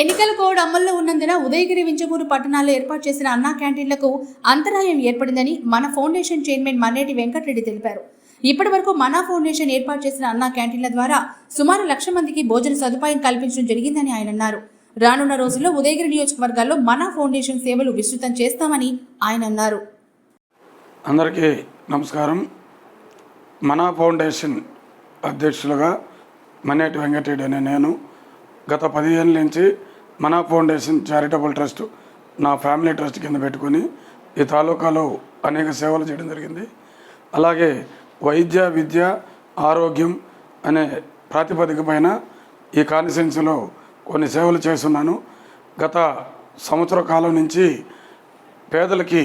ఎన్నికల కోడ్ అమల్లో ఉన్నందున ఉదయగిరి వింజమూరు పట్టణాల్లో ఏర్పాటు చేసిన అన్నా క్యాంటీన్లకు అంతరాయం ఏర్పడిందని మన ఫౌండేషన్ చైర్మన్ మన్నేటి వెంకటరెడ్డి తెలిపారు. ఇప్పటి వరకు మన ఫౌండేషన్ ఏర్పాటు చేసిన అన్నా క్యాంటీన్ల ద్వారా సుమారు లక్ష మందికి భోజన సదుపాయం కల్పించడం జరిగిందని ఆయన అన్నారు. రానున్న రోజుల్లో ఉదయగిరి నియోజకవర్గాల్లో మన ఫౌండేషన్ సేవలు విస్తృతం చేస్తామని ఆయన అన్నారు. అందరికీ నమస్కారం. మనా ఫౌండేషన్ అధ్యక్షులుగా మనేటి వెంకటరెడ్డి అనే నేను గత పదిహేను నుంచి మనా ఫౌండేషన్ చారిటబుల్ ట్రస్ట్ నా ఫ్యామిలీ ట్రస్ట్ కింద పెట్టుకొని ఈ తాలూకాలో అనేక సేవలు చేయడం జరిగింది. అలాగే వైద్య విద్య ఆరోగ్యం అనే ప్రాతిపదిక పైన ఈ కాన్సెన్స్లో కొన్ని సేవలు చేస్తున్నాను. గత సంవత్సర కాలం నుంచి పేదలకి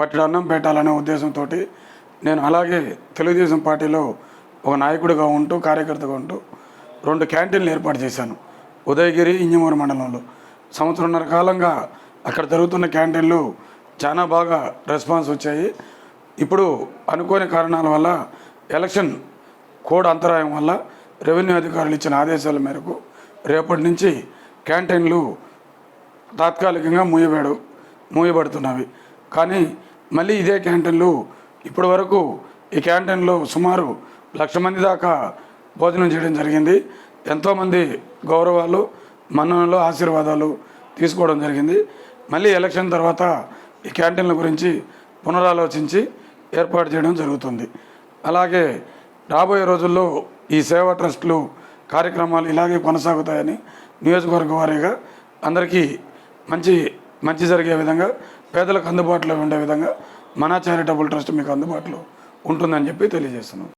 పట్టెడు అన్నం పెట్టాలనే ఉద్దేశంతో నేను అలాగే తెలుగుదేశం పార్టీలో ఒక నాయకుడిగా ఉంటూ కార్యకర్తగా ఉంటూ రెండు క్యాంటీన్లు ఏర్పాటు చేశాను. ఉదయగిరి ఇంజమూరు మండలంలో. సంవత్సరంన్నర కాలంగా అక్కడ జరుగుతున్న క్యాంటీన్లు చాలా బాగా రెస్పాన్స్ వచ్చాయి. ఇప్పుడు అనుకోని కారణాల వల్ల ఎలక్షన్ కోడ్ అంతరాయం వల్ల రెవెన్యూ అధికారులు ఇచ్చిన ఆదేశాల మేరకు రేపటి నుంచి క్యాంటీన్లు తాత్కాలికంగా మూయబడు మూయబడుతున్నవి. కానీ మళ్ళీ ఇదే క్యాంటీన్లు ఇప్పటి వరకు ఈ క్యాంటీన్లో సుమారు లక్ష మంది దాకా భోజనం చేయడం జరిగింది. ఎంతోమంది గౌరవాలు మన్ననలు ఆశీర్వాదాలు తీసుకోవడం జరిగింది. మళ్ళీ ఎలక్షన్ తర్వాత ఈ క్యాంటీన్ల గురించి పునరాలోచించి ఏర్పాటు చేయడం జరుగుతుంది. అలాగే రాబోయే రోజుల్లో ఈ సేవా ట్రస్టులు కార్యక్రమాలు ఇలాగే కొనసాగుతాయని నియోజకవర్గ వారీగా అందరికీ మంచి మంచి జరిగే విధంగా పేదలకు అందుబాటులో ఉండే విధంగా మన చారిటబుల్ ట్రస్ట్ మీకు అందుబాటులో ఉంటుందని చెప్పి తెలియజేస్తున్నాం.